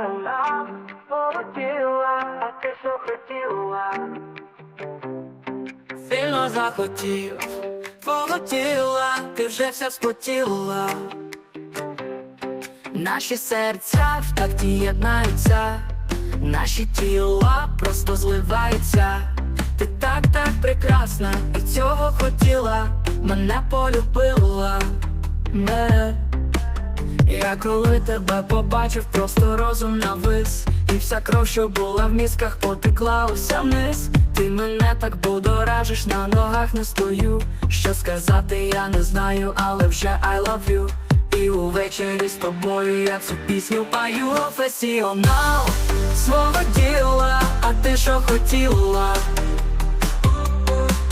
сіла, полетіла, а ти що хотіла? Сильно захотів, твого тіла, ти вже вся спотіла. Наші серця в такті єднаються, наші тіла просто зливаються. Ти так, так прекрасна, і цього хотіла, мене полюбила. Не. Коли тебе побачив, просто розум навис І вся кров, що була в мізках, потекла уся вниз. Ти мене так будоражиш, на ногах не стою. Що сказати, я не знаю, але вже I love you. І увечері з тобою я цю пісню пою. Професіонал свого діла, а ти що хотіла?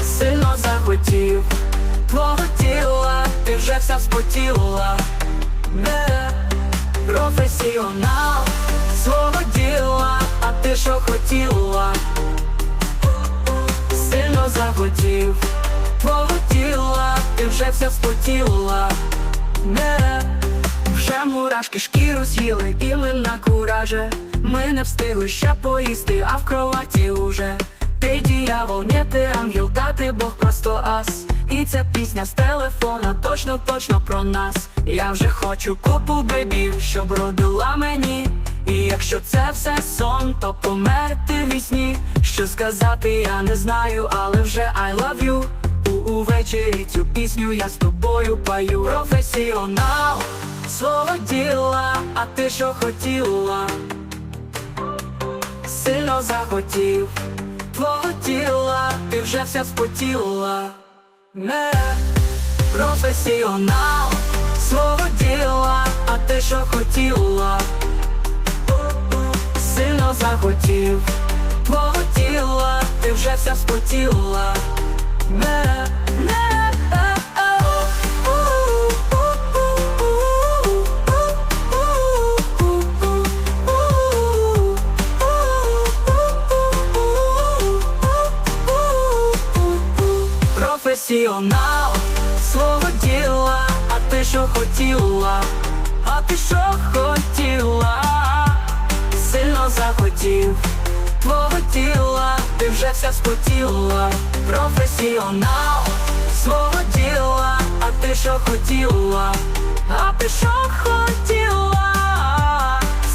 Сильно захотів твого тіла, ти вже вся спотіла не професіонал свого діла, а ти що хотіла, сильно захотів твого тіла, ти вже вся спотіла, не вже мурашки шкіру з'їли, і на кураже. Ми не встигли ще поїсти, а в кроваті уже ти діявол, не ти ангел, та ти Бог просто ас. І ця пісня з телефона точно, точно про нас. Я вже хочу купу бебів, щоб родила мені. І якщо це все сон, то померти в вісні. Що сказати, я не знаю, але вже I love you увечері цю пісню я з тобою пою Професіонал свого діла, а ти що хотіла? Сильно захотів твого тіла, ти вже вся спотіла Не професіонал свого діла, а ти що хотіла? Сильно захотів твого тіла, ти вже вся спотіла не, Професіонал. Свого діла, а ти що хотіла, а ти що хотіла, сильно захотів твого тіла, ти вже вся спотіла, професіонал. Свого діла, а ти що хотіла, а ти що хотіла,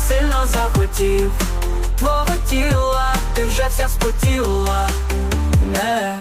сильно захотів твого тіла, ти вже вся спотіла, не